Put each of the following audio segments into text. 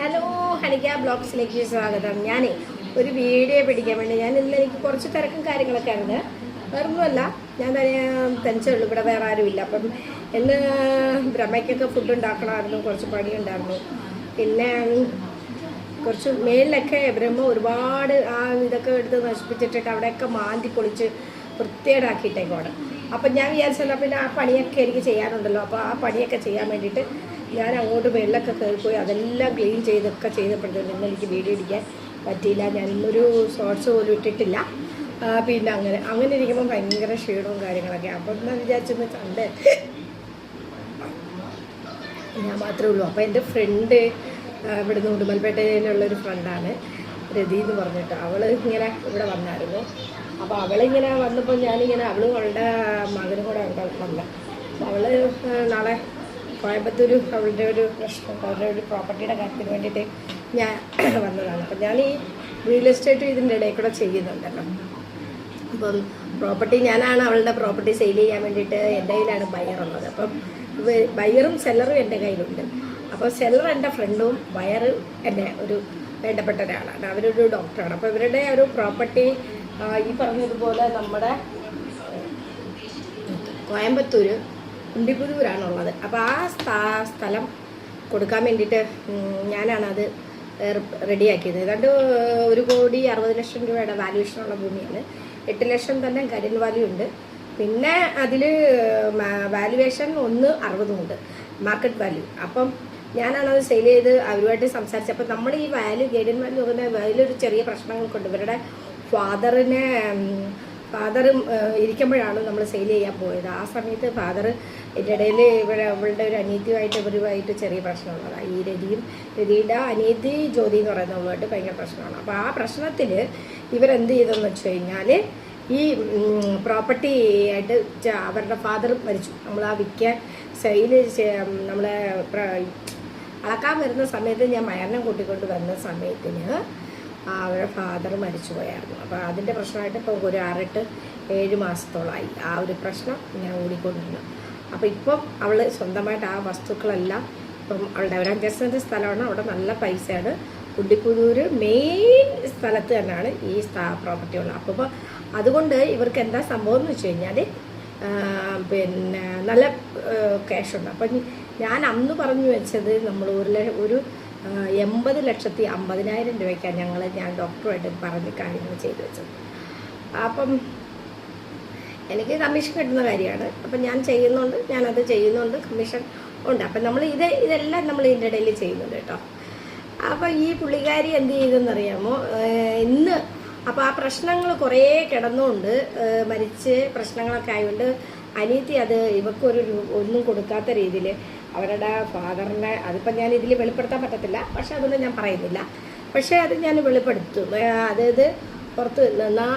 Hello ഹണിക ബ്ലോഗ്സിലേക്ക് സ്വാഗതം. ഞാനേ ഒരു വീഡിയോ പിടിക്കാൻ വേണ്ടി ഞാൻ ഇന്ന് എനിക്ക് കുറച്ച് തിരക്കും കാര്യങ്ങളൊക്കെ ഉണ്ട്. വേറൊന്നുമല്ല ഞാൻ തന്നെ തനിച്ചേ ഉള്ളൂ ഇവിടെ വേറെ ആരുമില്ല അപ്പം ഇന്ന് ബ്രഹ്മയ്ക്കൊക്കെ ഫുഡ് ഉണ്ടാക്കണമായിരുന്നു കുറച്ച് പണിയുണ്ടായിരുന്നു പിന്നെ കുറച്ച് മേലിലൊക്കെ ബ്രഹ്മ ഒരുപാട് ആ ഇതൊക്കെ എടുത്ത് നശിപ്പിച്ചിട്ടിട്ട് അവിടെയൊക്കെ മാന്തി പൊളിച്ച് വൃത്തികേടാക്കിയിട്ടേക്കോടെ അപ്പം ഞാൻ വിചാരിച്ചല്ലോ പിന്നെ ആ പണിയൊക്കെ എനിക്ക് ചെയ്യാനുണ്ടല്ലോ. അപ്പോൾ ആ പണിയൊക്കെ ചെയ്യാൻ വേണ്ടിയിട്ട് ഞാൻ അങ്ങോട്ട് വെള്ളമൊക്കെ കയറിപ്പോയി അതെല്ലാം ക്ലീൻ ചെയ്തൊക്കെ ചെയ്തപ്പോഴത്തേക്കും ഇന്ന് എനിക്ക് വീഡിയോ ഇടിക്കാൻ പറ്റിയില്ല. ഞാൻ ഇന്നൊരു ഷോർട്സ് പോലും ഇട്ടിട്ടില്ല. പിന്നെ അങ്ങനെ അങ്ങനെ ഇരിക്കുമ്പോൾ ഭയങ്കര ക്ഷീണവും കാര്യങ്ങളൊക്കെ. അപ്പം ഞാൻ വിചാരിച്ചെന്ന് കണ്ട്. ഞാൻ മാത്രമേ ഉള്ളൂ. അപ്പോൾ എന്റെ ഫ്രണ്ട് ഇവിടുന്ന് ഉടുമൽപേട്ടയിലുള്ളൊരു ഫ്രണ്ടാണ് രതി എന്ന് പറഞ്ഞിട്ട്. അവൾ ഇങ്ങനെ ഇവിടെ വന്നായിരുന്നു. അപ്പോൾ അവളിങ്ങനെ വന്നപ്പോൾ ഞാനിങ്ങനെ അവളും അവളുടെ മകനും കൂടെ വന്ന. അവൾ നാളെ കോയമ്പത്തൂർ അവളുടെ ഒരു പ്രശ്നം അവരുടെ ഒരു പ്രോപ്പർട്ടിയുടെ കാര്യത്തിന് വേണ്ടിയിട്ട് ഞാൻ വന്നതാണ്. അപ്പം ഞാൻ ഈ റിയൽ എസ്റ്റേറ്റ് ഇതിന്റെ ഇടയിൽ കൂടെ ചെയ്യുന്നുണ്ടല്ലോ. അപ്പം പ്രോപ്പർട്ടി ഞാനാണ് അവളുടെ പ്രോപ്പർട്ടി സെയിൽ ചെയ്യാൻ വേണ്ടിയിട്ട് എന്റെ കയ്യിലാണ് ബയർ ഉള്ളത്. അപ്പം ബയറും സെല്ലറും എന്റെ കയ്യിലുണ്ട്. അപ്പോൾ സെല്ലർ എന്റെ ഫ്രണ്ടും ബയർ എന്റെ ഒരു വേണ്ടപ്പെട്ട ഒരാളാണ്. അവരൊരു ഡോക്ടറാണ് അപ്പോൾ ഇവരുടെ ഒരു പ്രോപ്പർട്ടി ഈ പറഞ്ഞതുപോലെ നമ്മുടെ കോയമ്പത്തൂർ ഉണ്ടിപ്പുതൂരാണുള്ളത് അപ്പോൾ ആ സ്ഥാ- സ്ഥലം കൊടുക്കാൻ വേണ്ടിയിട്ട് ഞാനാണ് ഞാനാണത് റെഡിയാക്കിയത്. ഏതാണ്ട് ഒരു കോടി അറുപത് ലക്ഷം രൂപയുടെ വാല്യൂഷനുള്ള ഭൂമിയാണ്. എട്ട് ലക്ഷം തന്നെ കരിൻ വാല്യൂ ഉണ്ട്. പിന്നെ അതിൽ വാല്യുവേഷൻ ഒന്ന് അറുപതുമുണ്ട് മാർക്കറ്റ് വാല്യൂ അപ്പം ഞാനാണത് സെയിൽ ചെയ്ത് അവരുമായിട്ട് സംസാരിച്ചത്. അപ്പം നമ്മൾ ഈ വാല്യൂ ഗൈഡൻ വാല്യൂ വലിയൊരു ചെറിയ പ്രശ്നങ്ങൾക്കുണ്ട് ഇവരുടെ ഫാദറിനെ ഫാദർ ഇരിക്കുമ്പോഴാണ് നമ്മൾ സെയിൽ ചെയ്യാൻ പോയത്. ആ സമയത്ത് ഫാദർ എന്റെ ഇടയിൽ ഇവിടെ അവളുടെ ഒരു അനീതിയുമായിട്ട് ഇവരുമായിട്ട് ചെറിയ പ്രശ്നമുള്ളതാണ്. ഈ രതിയും രതിയുടെ അനീതി ജ്യോതി എന്ന് പറയുന്നവളുമായിട്ട് ഭയങ്കര പ്രശ്നമാണ്. അപ്പോൾ ആ പ്രശ്നത്തിൽ ഇവരെന്ത് ചെയ്തെന്ന് വെച്ച് കഴിഞ്ഞാൽ ഈ പ്രോപ്പർട്ടി ആയിട്ട് അവരുടെ ഫാദർ മരിച്ചു. നമ്മൾ ആ വിൽക്കാൻ സെയിൽ നമ്മളെ അളക്കാൻ വരുന്ന സമയത്ത് ഞാൻ മരണം കൂട്ടിക്കൊണ്ട് വരുന്ന സമയത്തിന് അവരുടെ ഫാദർ മരിച്ചു പോയായിരുന്നു അപ്പോൾ അതിന്റെ പ്രശ്നമായിട്ട് ഇപ്പോൾ ഒരു ആറെട്ട് ഏഴ് മാസത്തോളമായി ആ ഒരു പ്രശ്നം ഞാൻ ഓടിക്കൊണ്ടിരുന്നു. അപ്പോൾ ഇപ്പം അവൾ സ്വന്തമായിട്ട് ആ വസ്തുക്കളെല്ലാം ഇപ്പം അവളുടെ ഒരു അഞ്ച് സ്ഥലമാണ്. അവിടെ നല്ല പൈസയാണ്. കുണ്ടിപ്പുതൂര് മെയിൻ സ്ഥലത്ത് തന്നെയാണ് ഈ സ്ഥാ പ്രോപ്പർട്ടി ഉള്ളത്. അപ്പോൾ അതുകൊണ്ട് ഇവർക്ക് എന്താ സംഭവം എന്ന് വെച്ച് കഴിഞ്ഞാൽ പിന്നെ നല്ല ക്യാഷുണ്ട് അപ്പം ഞാൻ അന്ന് പറഞ്ഞു വെച്ചത് നമ്മൾ ഒരു ഒരു എൺപത് ലക്ഷത്തി അമ്പതിനായിരം രൂപയ്ക്കാണ് ഞങ്ങൾ ഞാൻ ഡോക്ടറുമായിട്ട് പറഞ്ഞ് കാര്യങ്ങൾ ചെയ്തു വെച്ചത്. അപ്പം എനിക്ക് കമ്മീഷൻ കിട്ടുന്ന കാര്യമാണ്. അപ്പം ഞാൻ ചെയ്യുന്നുണ്ട് ഞാനത് ചെയ്യുന്നുണ്ട് കമ്മീഷൻ ഉണ്ട്. അപ്പം നമ്മൾ ഇത് ഇതെല്ലാം നമ്മൾ ഇതിന്റെ ഇടയിൽ ചെയ്യുന്നുണ്ട് കേട്ടോ. അപ്പോൾ ഈ പുള്ളിക്കാരി എന്ത് ചെയ്തെന്നറിയാമോ? ഇന്ന് അപ്പോൾ ആ പ്രശ്നങ്ങൾ കുറേ കിടന്നുകൊണ്ട് മരിച്ച് പ്രശ്നങ്ങളൊക്കെ ആയതുകൊണ്ട് അനീതി അത് ഇവക്കൊരു ഒന്നും കൊടുക്കാത്ത രീതിയിൽ അവരുടെ ഫാദറിനെ അതിപ്പോൾ ഞാൻ ഇതിൽ വെളിപ്പെടുത്താൻ പറ്റത്തില്ല പക്ഷെ അതൊന്നും ഞാൻ പറയുന്നില്ല. പക്ഷേ അത് ഞാൻ വെളിപ്പെടുത്തും. അതായത് പുറത്ത് നിന്നാ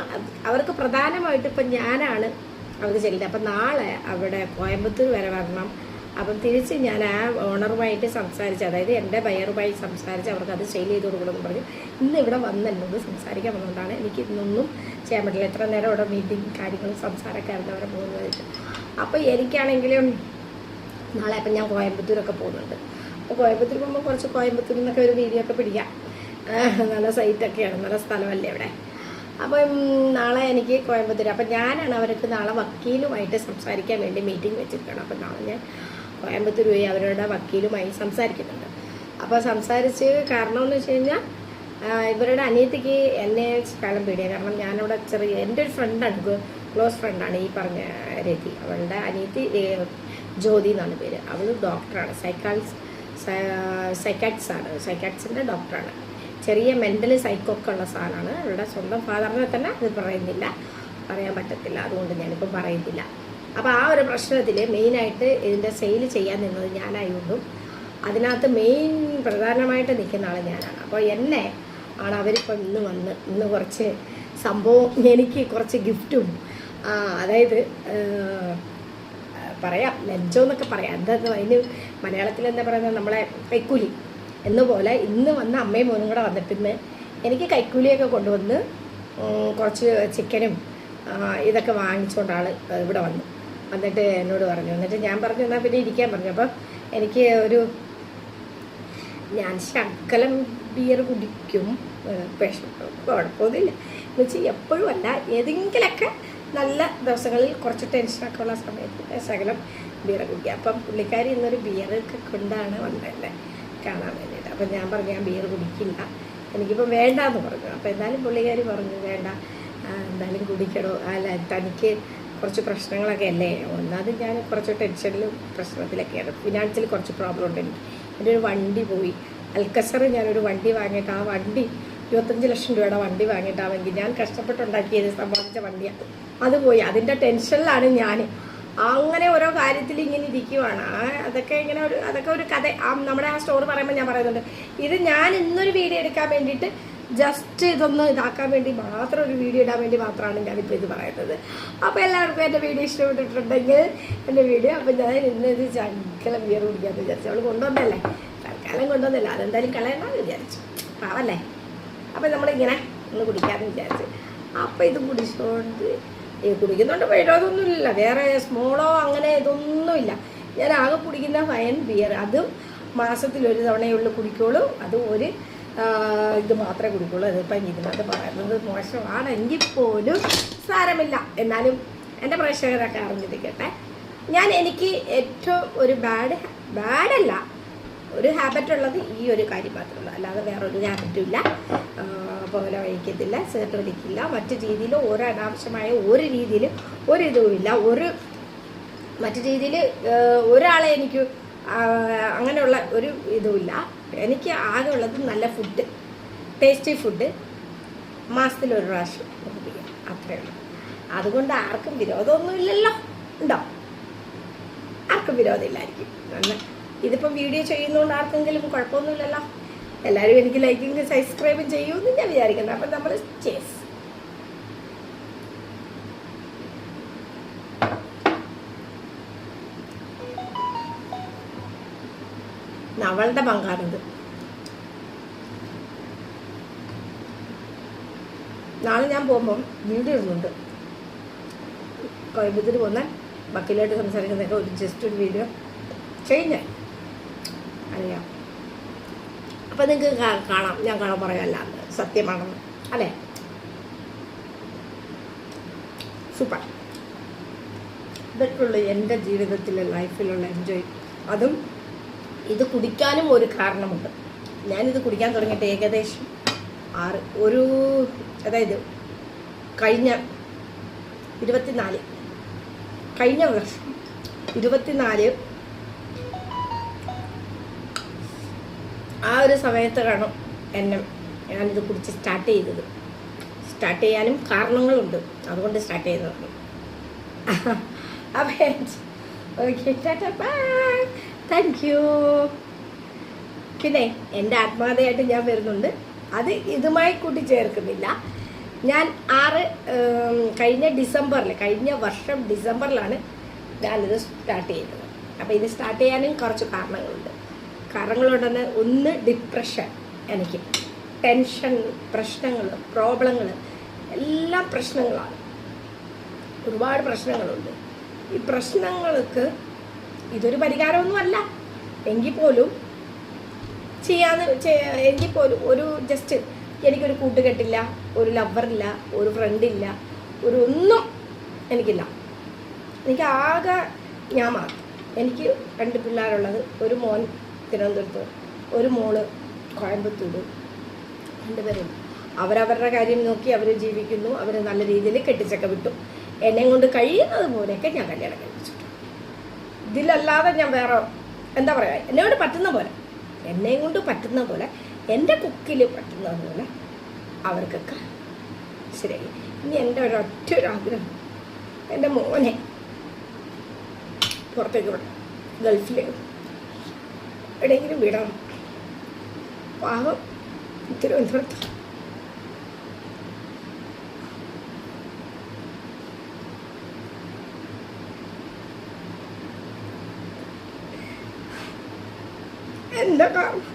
അവർക്ക് പ്രധാനമായിട്ട് ഇപ്പം ഞാനാണ് അവർ ചെല്ലുന്നത്. അപ്പം നാളെ അവിടെ കോയമ്പത്തൂർ വരെ വരണം. അപ്പം തിരിച്ച് ഞാൻ ആ ഓണറുമായിട്ട് സംസാരിച്ച് അതായത് എന്റെ ബയറുമായി സംസാരിച്ച് അവർക്ക് അത് സെയിൽ ചെയ്ത് കൊടുക്കണമെന്ന് പറഞ്ഞു. ഇന്ന് ഇവിടെ വന്ന് എന്നോട് സംസാരിക്കാൻ വന്നതുകൊണ്ടാണ് എനിക്ക് ഇന്നൊന്നും ചെയ്യാൻ പറ്റില്ല. എത്ര നേരം അവിടെ മീറ്റിംഗ് കാര്യങ്ങളും സംസാരമൊക്കെ ആയിരുന്നു അവരെ പോകുന്നതായിട്ട് അപ്പോൾ എനിക്കാണെങ്കിലും നാളെ അപ്പം ഞാൻ കോയമ്പത്തൂരൊക്കെ പോകുന്നുണ്ട്. അപ്പോൾ കോയമ്പത്തൂർ പോകുമ്പോൾ കുറച്ച് കോയമ്പത്തൂരിൽ നിന്നൊക്കെ ഒരു വീഡിയോ ഒക്കെ പിടിക്കാം. നല്ല സൈറ്റൊക്കെയാണ് നല്ല സ്ഥലമല്ലേ ഇവിടെ അപ്പം നാളെ എനിക്ക് കോയമ്പത്തൂർ അപ്പം ഞാനാണ് അവർക്ക് നാളെ വക്കീലുമായിട്ട് സംസാരിക്കാൻ വേണ്ടി മീറ്റിംഗ് വെച്ചിരിക്കണം അപ്പം നാളെ ഞാൻ കോയമ്പത്തൂർ പോയി അവരുടെ വക്കീലുമായി സംസാരിക്കുന്നുണ്ട്. അപ്പോൾ സംസാരിച്ച് കാരണമെന്ന് വെച്ച് കഴിഞ്ഞാൽ ഇവരുടെ അനിയത്തിക്ക് എന്നെ കാലം പേടിയാണ് കാരണം ഞാനവിടെ ചെറിയ എന്റെ ഒരു ഫ്രണ്ടാണ് ക്ലോസ് ഫ്രണ്ടാണ് ഈ പറഞ്ഞ രതി. അവളുടെ അനിയത്തി ജ്യോതി എന്നാണ് പേര്. അവൾ ഡോക്ടറാണ് സൈക്കാൾസ് സൈക്കാട്സ് ആണ്. സൈക്കാട്സിന്റെ ഡോക്ടറാണ് ചെറിയ മെന്റലി സൈക്കോക്കെ ഉള്ള സാധനമാണ് അവളുടെ സ്വന്തം ഫാദറിനെ തന്നെ അത് പറയുന്നില്ല. പറയാൻ പറ്റത്തില്ല. അതുകൊണ്ട് ഞാനിപ്പോൾ പറയുന്നില്ല. അപ്പോൾ ആ ഒരു പ്രശ്നത്തിൽ മെയിനായിട്ട് ഇതിന്റെ സെയിൽ ചെയ്യാൻ നിന്നത് ഞാനായതുകൊണ്ടും അതിനകത്ത് മെയിൻ പ്രധാനമായിട്ട് നിൽക്കുന്ന ആൾ ഞാനാണ്. അപ്പോൾ എന്നെ ആണ് അവരിപ്പോൾ ഇന്ന് വന്ന് ഇന്ന് കുറച്ച് സംഭവം എനിക്ക് കുറച്ച് ഗിഫ്റ്റും അതായത് പറയാം ലഞ്ചോ എന്നൊക്കെ പറയാം. എന്താ അതിന് മലയാളത്തിൽ എന്താ പറയുന്നത്? നമ്മളെ കൈക്കൂലി എന്നുപോലെ ഇന്ന് വന്ന അമ്മയും മോനും കൂടെ വന്നിട്ട് ഇന്ന് എനിക്ക് കൈക്കൂലിയൊക്കെ കൊണ്ടുവന്ന് കുറച്ച് ചിക്കനും ഇതൊക്കെ വാങ്ങിച്ചുകൊണ്ട് ആൾ ഇവിടെ വന്നു. എന്നിട്ട് എന്നോട് പറഞ്ഞു. എന്നിട്ട് ഞാൻ പറഞ്ഞു എന്നാൽ പിന്നെ ഇരിക്കാൻ പറഞ്ഞു. അപ്പം എനിക്ക് ഒരു ഞാൻ ശക്കലം ബിയർ കുടിക്കും. കുഴപ്പമൊന്നുമില്ല. എന്ന് വെച്ചാൽ എപ്പോഴും അല്ല ഏതെങ്കിലുമൊക്കെ നല്ല ദിവസങ്ങളിൽ കുറച്ച് ടെൻഷനൊക്കെ ഉള്ള സമയത്ത് ശകലം ബിയർ കുടിക്കുക അപ്പം പുള്ളിക്കാരി ഇന്നൊരു ബിയറൊക്കെ കൊണ്ടാണ് വന്നത് കാണാൻ വേണ്ടിയിട്ട്. അപ്പം ഞാൻ പറഞ്ഞു ഞാൻ ബിയർ കുടിക്കില്ല. എനിക്കിപ്പോൾ വേണ്ട എന്ന് പറഞ്ഞു. അപ്പോൾ എന്തായാലും പുള്ളിക്കാരി പറഞ്ഞു വേണ്ട. എന്തായാലും കുടിക്കണോ? അല്ല തനിക്ക് കുറച്ച് പ്രശ്നങ്ങളൊക്കെ അല്ലേ? ഒന്നാമത് ഞാൻ കുറച്ച് ടെൻഷനിലും പ്രശ്നത്തിലൊക്കെയാണ്. ഫിനാൻസിൽ കുറച്ച് പ്രോബ്ലം ഉണ്ട്. എനിക്ക്. എന്റെ ഒരു വണ്ടി പോയി. അൽക്കസർ ഞാനൊരു വണ്ടി വാങ്ങിയിട്ട് ആ വണ്ടി ഇരുപത്തഞ്ച് ലക്ഷം രൂപയുടെ വണ്ടി വാങ്ങിയിട്ടാണെങ്കിൽ ഞാൻ കഷ്ടപ്പെട്ടുണ്ടാക്കിയത് സമ്പാദിച്ച വണ്ടിയാണ് അത് പോയി. അതിന്റെ ടെൻഷനിലാണ് ഞാൻ. അങ്ങനെ ഓരോ കാര്യത്തിൽ ഇങ്ങനെ ഇരിക്കുവാണ്. അതൊക്കെ ഇങ്ങനെ ഒരു അതൊക്കെ ഒരു കഥ. ആ നമ്മുടെ ആ സ്റ്റോറി പറയുമ്പോൾ ഞാൻ പറയുന്നുണ്ട് ഇത് ഞാൻ ഇന്നൊരു വീഡിയോ എടുക്കാൻ വേണ്ടിയിട്ട് ജസ്റ്റ് ഇതൊന്ന് ഇതാക്കാൻ വേണ്ടി മാത്രം ഒരു വീഡിയോ ഇടാൻ വേണ്ടി മാത്രമാണ് ഞാനിപ്പോൾ ഇത് പറയുന്നത്. അപ്പോൾ എല്ലാവർക്കും എന്റെ വീഡിയോ ഇഷ്ടപ്പെട്ടിട്ടുണ്ടെങ്കിൽ എന്റെ വീഡിയോ അപ്പോൾ ഞാൻ ഇന്ന് ഇത് ചങ്കലം ബിയർ കുടിക്കാമെന്ന് വിചാരിച്ചു. അവൾ കൊണ്ടുവന്നല്ലേ തൽക്കാലം കൊണ്ടുവന്നില്ല അതെന്തായാലും കളയണമെന്ന് വിചാരിച്ചു. പാവല്ലേ അപ്പോൾ നമ്മളിങ്ങനെ ഒന്ന് കുടിക്കാമെന്ന് വിചാരിച്ച്. അപ്പോൾ ഇത് കുടിച്ചുകൊണ്ട് ഈ കുടിക്കുന്നുണ്ട് ഇല്ല വേറെ സ്മോളോ അങ്ങനെ ഇതൊന്നുമില്ല. ഞാൻ ആകെ കുടിക്കുന്ന ഫയൻ ബിയർ. അതും മാസത്തിൽ ഒരു തവണയേ ഉള്ളൂ കുടിക്കുള്ളൂ. അത് ഒരു ഇത് മാത്രമേ കുടിക്കുള്ളൂ. അതിപ്പം ഇതിനകത്ത് പറയുന്നത് മോശമാണെങ്കിൽ പോലും സാരമില്ല. എന്നാലും എന്റെ പ്രേക്ഷകരൊക്കെ അറിഞ്ഞിരിക്കട്ടെ. ഞാൻ എനിക്ക് ഏറ്റവും ഒരു ബാഡ് ബാഡല്ല ഒരു ഹാബറ്റ് ഉള്ളത് ഈ ഒരു കാര്യം ഉള്ളൂ അല്ലാതെ വേറൊരു ഒരു ഹാബറ്റും ഇല്ല പുകല വഹിക്കത്തില്ല ചേർത്ത് വലിക്കില്ല. മറ്റു രീതിയിൽ ഓരോ അനാവശ്യമായ ഒരു രീതിയിൽ ഒരു ഇതുമില്ല. ഒരു മറ്റു രീതിയിൽ ഒരാളെ എനിക്ക് അങ്ങനെയുള്ള ഒരു ഇതുമില്ല. എനിക്ക് ആകെ ഉള്ളത് നല്ല ഫുഡ് ടേസ്റ്റി ഫുഡ് മാസത്തിൽ ഒരു പ്രാവശ്യം ഉപയോഗിക്കാം അത്രയേ ഉള്ളൂ. അതുകൊണ്ട് ആർക്കും വിരോധമൊന്നുമില്ലല്ലോ ഉണ്ടോ? ആർക്കും വിരോധമില്ലായിരിക്കും. നല്ല ഇതിപ്പോൾ വീഡിയോ ചെയ്യുന്നതുകൊണ്ട് ആർക്കെങ്കിലും കുഴപ്പമൊന്നുമില്ലല്ലോ. എല്ലാവരും എനിക്ക് ലൈക്കിങ് സബ്സ്ക്രൈബും ചെയ്യുമെന്ന് ഞാൻ വിചാരിക്കുന്നത് അപ്പം നമ്മൾ ചേസ് നവളുടെ പങ്കാണിത്. നാളെ ഞാൻ പോകുമ്പം വീഡിയോ ഇടുന്നുണ്ട്. കോയമ്പത്തൂർ പോകുന്ന വക്കീലായിട്ട് സംസാരിക്കുന്നതൊക്കെ ഒരു ജസ്റ്റ് ഒരു വീഡിയോ ചെയ്യും അറിയാം. അപ്പം നിങ്ങൾക്ക് കാണാം. ഞാൻ കാണാൻ പറയാമല്ല സത്യമാണെന്ന്. അല്ലേ? സൂപ്പർ. ഇതൊക്കെയുള്ള എന്റെ ജീവിതത്തിലെ ലൈഫിലുള്ള എൻജോയ്. അതും ഇത് കുടിക്കാനും ഒരു കാരണമുണ്ട്. ഞാനിത് കുടിക്കാൻ തുടങ്ങിയിട്ട് ഏകദേശം ആറ് ഒരു അതായത് കഴിഞ്ഞ ഇരുപത്തിനാല് കഴിഞ്ഞ വർഷം ഇരുപത്തിനാല് ആ ഒരു സമയത്താണ് എന്നെ ഞാനിത് കുടിച്ച് സ്റ്റാർട്ട് ചെയ്തത്. സ്റ്റാർട്ട് ചെയ്യാനും കാരണങ്ങളുണ്ട്. അതുകൊണ്ട് സ്റ്റാർട്ട് ചെയ്തതാണ്. അപ്പം താങ്ക് യു പിന്നെ എന്റെ ആത്മാർത്ഥമായിട്ട് ഞാൻ വരുന്നുണ്ട്. അത് ഇതുമായി കൂട്ടിച്ചേർക്കുന്നില്ല. ഞാൻ ആറ് കഴിഞ്ഞ ഡിസംബറിൽ കഴിഞ്ഞ വർഷം ഡിസംബറിലാണ് ഞാനിത് സ്റ്റാർട്ട് ചെയ്തത്. അപ്പോൾ ഇത് സ്റ്റാർട്ട് ചെയ്യാനും കുറച്ച് കാരണങ്ങളുണ്ട്. കാരണങ്ങളുണ്ടെന്ന് ഒന്ന് ഡിപ്രഷൻ എനിക്ക് ടെൻഷൻ പ്രശ്നങ്ങൾ പ്രോബ്ലങ്ങൾ എല്ലാം പ്രശ്നങ്ങളാണ്. ഒരുപാട് പ്രശ്നങ്ങളുണ്ട്. ഈ പ്രശ്നങ്ങൾക്ക് ഇതൊരു പരിഹാരമൊന്നുമല്ല. എങ്കിൽ പോലും ചെയ്യാന്ന് ചെയ്യാ- എങ്കിൽ പോലും ഒരു ജസ്റ്റ് എനിക്കൊരു കൂട്ടുകെട്ടില്ല ഒരു ലവറില്ല ഒരു ഫ്രണ്ടില്ല ഒരു ഒന്നും എനിക്കില്ല. എനിക്ക് ആകെ ഞാൻ മാത്രം. എനിക്ക് രണ്ട് പിള്ളേരുള്ളത് ഒരു മോൻ തിരുവനന്തപുരത്ത് ഒരു മോൾ കോയമ്പത്തൂർ രണ്ടുപേരും. അവരവരുടെ കാര്യം നോക്കി അവർ ജീവിക്കുന്നു. അവർ നല്ല രീതിയിൽ കെട്ടിച്ചൊക്കെ വിട്ടു. എന്നെ കൊണ്ട് കഴിയുന്നത് പോലെയൊക്കെ ഞാൻ കല്യാണം കഴിപ്പിച്ചിട്ടു. ഇതിലല്ലാതെ ഞാൻ വേറെ എന്താ പറയുക എന്നെ കൊണ്ട് പറ്റുന്ന പോലെ എന്നെ കൊണ്ട് പറ്റുന്ന പോലെ എന്റെ കുക്കിൽ പറ്റുന്ന പോലെ അവർക്കൊക്കെ ശരിയായി. ഇനി എന്റെ ഒരൊറ്റ ഒരു ആഗ്രഹം എന്റെ മോനെ പുറത്തേക്ക് വിടണം. ഗൾഫിൽ എവിടെയെങ്കിലും വിടണം. പാവം. തിരുവനന്തപുരത്ത്. എന്താ കാരണം?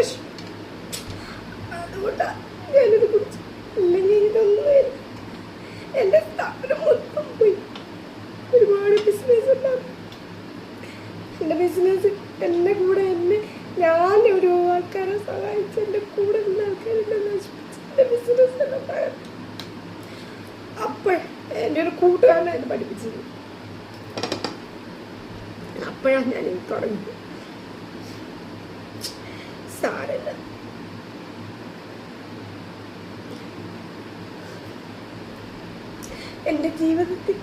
ഇഷ്. അതുകൊണ്ടാ ഞാനിത് കുറിച്ച് ഇല്ലെങ്കിൽ ഇതൊന്നും വരും എന്റെ സ്ഥാപനം മൊത്തം പോയി ഒരുപാട് ബിസിനസ് ഉണ്ടാവും എന്റെ ബിസിനസ് എന്റെ കൂടെ അപ്പോൾ എന്റെ ഒരു കൂട്ടുകാരനെ ഇത് പഠിപ്പിച്ചത്. അപ്പോഴാണ് ഞാൻ തുടങ്ങി സാരല്ല. എന്റെ ജീവിതത്തിൽ